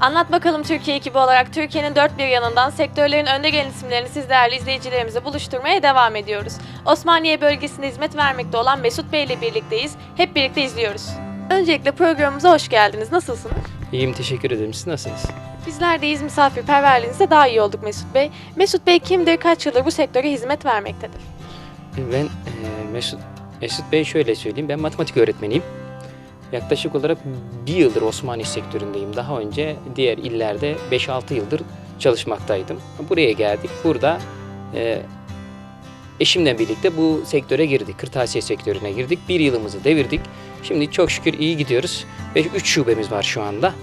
Anlat bakalım Türkiye ekibi olarak Türkiye'nin dört bir yanından sektörlerin önde gelen isimlerini siz değerli izleyicilerimize buluşturmaya devam ediyoruz. Osmaniye bölgesinde hizmet vermekte olan Mesut Bey ile birlikteyiz. Hep birlikte izliyoruz. Öncelikle programımıza hoş geldiniz. Nasılsınız? İyiyim teşekkür ederim. Siz nasılsınız? Bizler deyiz misafirperverliğinizde daha iyi olduk Mesut Bey. Mesut Bey kimdir, kaç yıldır bu sektöre hizmet vermektedir? Ben e, Mesut, Mesut Bey şöyle söyleyeyim. Ben matematik öğretmeniyim. Yaklaşık olarak bir yıldır Osmaniye sektöründeyim. Daha önce diğer illerde 5-6 yıldır çalışmaktaydım. Buraya geldik. Burada e, eşimle birlikte bu sektöre girdik. Kırtasiye sektörüne girdik. Bir yılımızı devirdik. Şimdi çok şükür iyi gidiyoruz. Ve 3 şubemiz var şu anda.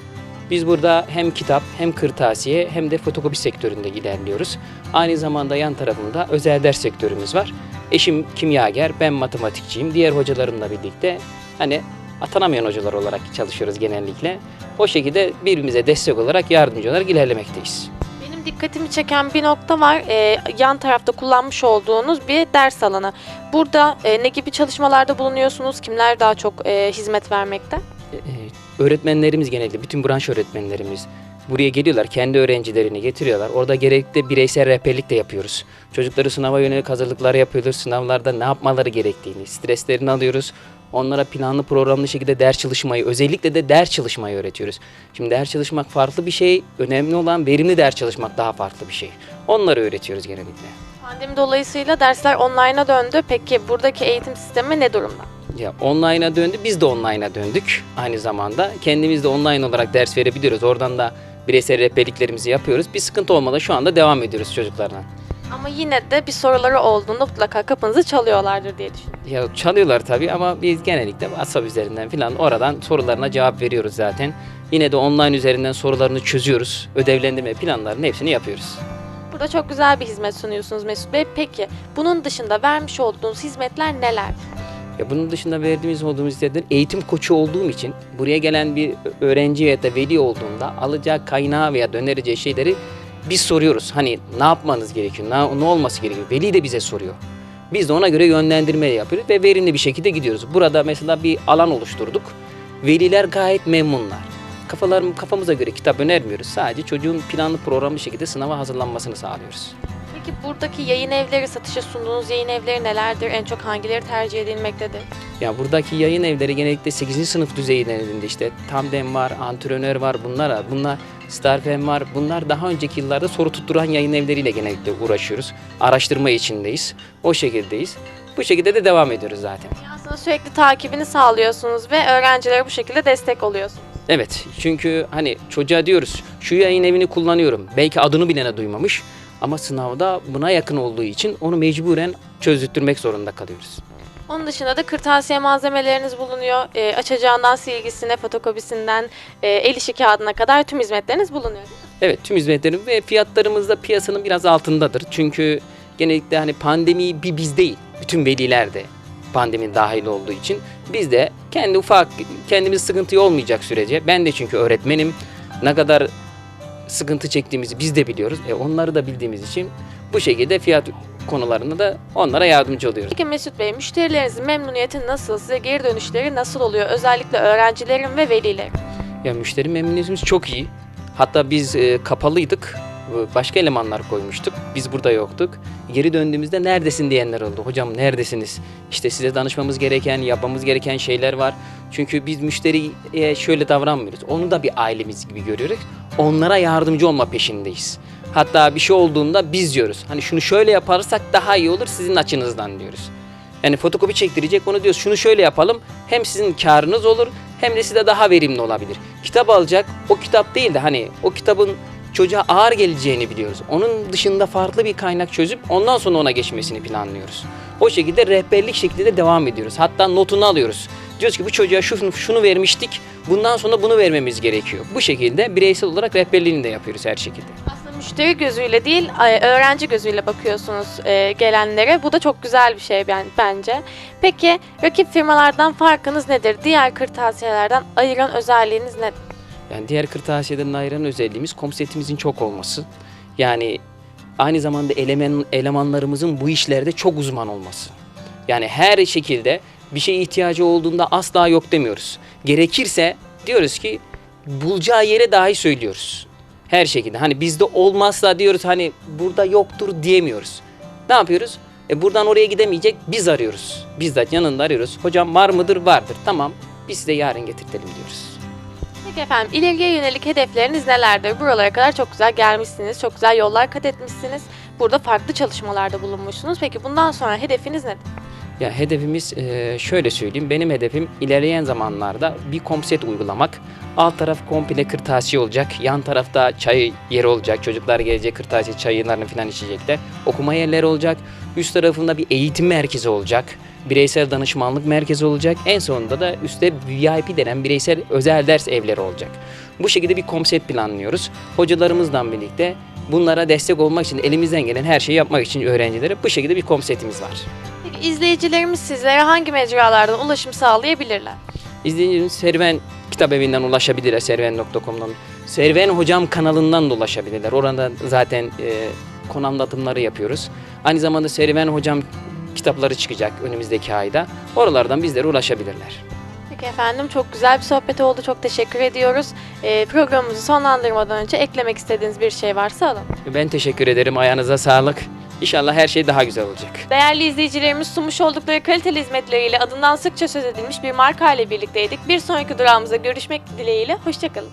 Biz burada hem kitap hem kırtasiye hem de fotokopi sektöründe ilerliyoruz. Aynı zamanda yan tarafında özel ders sektörümüz var. Eşim kimyager, ben matematikçiyim. Diğer hocalarımla birlikte hani atanamayan hocalar olarak çalışıyoruz genellikle. O şekilde birbirimize destek olarak yardımcı olarak ilerlemekteyiz. Benim dikkatimi çeken bir nokta var. Ee, yan tarafta kullanmış olduğunuz bir ders alanı. Burada e, ne gibi çalışmalarda bulunuyorsunuz? Kimler daha çok e, hizmet vermekte? Ee, öğretmenlerimiz genellikle bütün branş öğretmenlerimiz buraya geliyorlar. Kendi öğrencilerini getiriyorlar. Orada gerekli bireysel rehberlik de yapıyoruz. Çocukları sınava yönelik hazırlıklar yapıyoruz. Sınavlarda ne yapmaları gerektiğini, streslerini alıyoruz. Onlara planlı programlı şekilde ders çalışmayı, özellikle de ders çalışmayı öğretiyoruz. Şimdi ders çalışmak farklı bir şey. Önemli olan verimli ders çalışmak daha farklı bir şey. Onları öğretiyoruz genellikle. Pandemi dolayısıyla dersler online'a döndü. Peki buradaki eğitim sistemi ne durumda? Ya online'a döndü, biz de online'a döndük aynı zamanda. Kendimiz de online olarak ders verebiliyoruz. Oradan da bireysel rehberliklerimizi yapıyoruz. Bir sıkıntı olmadan şu anda devam ediyoruz çocuklarla. Ama yine de bir soruları olduğunda mutlaka kapınızı çalıyorlardır diye düşünüyorum. Ya çalıyorlar tabii ama biz genellikle WhatsApp üzerinden falan oradan sorularına cevap veriyoruz zaten. Yine de online üzerinden sorularını çözüyoruz. Ödevlendirme planlarının hepsini yapıyoruz. Burada çok güzel bir hizmet sunuyorsunuz Mesut Bey. Peki bunun dışında vermiş olduğunuz hizmetler neler? Ya bunun dışında verdiğimiz olduğumuz hizmetler eğitim koçu olduğum için buraya gelen bir öğrenci ya da veli olduğunda alacağı kaynağı veya önereceği şeyleri biz soruyoruz. Hani ne yapmanız gerekiyor, ne, ne olması gerekiyor? Veli de bize soruyor. Biz de ona göre yönlendirme yapıyoruz ve verimli bir şekilde gidiyoruz. Burada mesela bir alan oluşturduk. Veliler gayet memnunlar. Kafalarım, kafamıza göre kitap önermiyoruz. Sadece çocuğun planlı programlı şekilde sınava hazırlanmasını sağlıyoruz. Peki buradaki yayın evleri, satışa sunduğunuz yayın evleri nelerdir? En çok hangileri tercih edilmektedir? Ya buradaki yayın evleri genellikle 8. sınıf düzeylerinde işte Tandem var, Antrenör var, bunlar. Bunlar Starfem var. Bunlar daha önceki yıllarda soru tutturan yayın evleriyle genellikle uğraşıyoruz. Araştırma içindeyiz. O şekildeyiz. Bu şekilde de devam ediyoruz zaten. Aslında sürekli takibini sağlıyorsunuz ve öğrencilere bu şekilde destek oluyorsunuz. Evet çünkü hani çocuğa diyoruz şu yayın evini kullanıyorum. Belki adını bilene duymamış ama sınavda buna yakın olduğu için onu mecburen çözdürtmek zorunda kalıyoruz. Onun dışında da kırtasiye malzemeleriniz bulunuyor. E, açacağından silgisine, fotokopisinden, e, el işi kağıdına kadar tüm hizmetleriniz bulunuyor. Evet tüm hizmetlerimiz ve fiyatlarımız da piyasanın biraz altındadır. Çünkü genellikle hani pandemi bir biz değil. Bütün veliler de pandemi dahil olduğu için biz de kendi ufak kendimiz sıkıntı olmayacak sürece ben de çünkü öğretmenim ne kadar sıkıntı çektiğimizi biz de biliyoruz. E onları da bildiğimiz için bu şekilde fiyat konularında da onlara yardımcı oluyoruz. Peki Mesut Bey, müşterilerinizin memnuniyeti nasıl? Size geri dönüşleri nasıl oluyor? Özellikle öğrencilerin ve velilerin. Ya müşteri memnuniyetimiz çok iyi. Hatta biz e, kapalıydık. E, Başka elemanlar koymuştuk. Biz burada yoktuk. Geri döndüğümüzde neredesin diyenler oldu. Hocam neredesiniz? İşte size danışmamız gereken, yapmamız gereken şeyler var. Çünkü biz müşteriye şöyle davranmıyoruz. Onu da bir ailemiz gibi görüyoruz. Onlara yardımcı olma peşindeyiz. Hatta bir şey olduğunda biz diyoruz. Hani şunu şöyle yaparsak daha iyi olur sizin açınızdan diyoruz. Yani fotokopi çektirecek onu diyoruz. Şunu şöyle yapalım. Hem sizin karınız olur hem de size daha verimli olabilir. Kitap alacak. O kitap değil de hani o kitabın çocuğa ağır geleceğini biliyoruz. Onun dışında farklı bir kaynak çözüp ondan sonra ona geçmesini planlıyoruz. O şekilde rehberlik şeklinde devam ediyoruz. Hatta notunu alıyoruz. Diyoruz ki bu çocuğa şunu, şunu vermiştik. Bundan sonra bunu vermemiz gerekiyor. Bu şekilde bireysel olarak rehberliğini de yapıyoruz her şekilde. Aslında müşteri gözüyle değil, öğrenci gözüyle bakıyorsunuz e, gelenlere. Bu da çok güzel bir şey ben- bence. Peki rakip firmalardan farkınız nedir? Diğer kırtasiyelerden ayıran özelliğiniz nedir? Yani diğer kırtasiyeden ayıran özelliğimiz komsetimizin çok olması. Yani aynı zamanda eleman, elemanlarımızın bu işlerde çok uzman olması. Yani her şekilde bir şeye ihtiyacı olduğunda asla yok demiyoruz. Gerekirse diyoruz ki bulacağı yere dahi söylüyoruz. Her şekilde. Hani bizde olmazsa diyoruz hani burada yoktur diyemiyoruz. Ne yapıyoruz? E buradan oraya gidemeyecek biz arıyoruz. Bizzat yanında arıyoruz. Hocam var mıdır? Vardır. Tamam. Biz size yarın getirtelim diyoruz. Peki efendim ileriye yönelik hedefleriniz nelerdir? Buralara kadar çok güzel gelmişsiniz, çok güzel yollar kat etmişsiniz. Burada farklı çalışmalarda bulunmuşsunuz. Peki bundan sonra hedefiniz nedir? Ya hedefimiz eee, şöyle söyleyeyim. Benim hedefim ilerleyen zamanlarda bir komset uygulamak. Alt taraf komple kırtasiye olacak. Yan tarafta çay yeri olacak. Çocuklar gelecek kırtasiye çaylarını falan içecekler. Okuma yerleri olacak. Üst tarafında bir eğitim merkezi olacak. Bireysel danışmanlık merkezi olacak. En sonunda da üstte VIP denen bireysel özel ders evleri olacak. Bu şekilde bir komset planlıyoruz. Hocalarımızla birlikte bunlara destek olmak için elimizden gelen her şeyi yapmak için öğrencilere bu şekilde bir komsetimiz var. İzleyicilerimiz sizlere hangi mecralardan ulaşım sağlayabilirler? İzleyicilerimiz Serven kitap evinden ulaşabilirler serven.com'dan. Serven Hocam kanalından da ulaşabilirler. Orada zaten e, konu anlatımları yapıyoruz. Aynı zamanda Serven Hocam kitapları çıkacak önümüzdeki ayda. Oralardan bizlere ulaşabilirler. Peki efendim çok güzel bir sohbet oldu. Çok teşekkür ediyoruz. Ee, programımızı sonlandırmadan önce eklemek istediğiniz bir şey varsa alın. Ben teşekkür ederim. Ayağınıza sağlık. İnşallah her şey daha güzel olacak. Değerli izleyicilerimiz sunmuş oldukları kaliteli hizmetleriyle adından sıkça söz edilmiş bir marka ile birlikteydik. Bir sonraki durağımıza görüşmek dileğiyle. Hoşçakalın.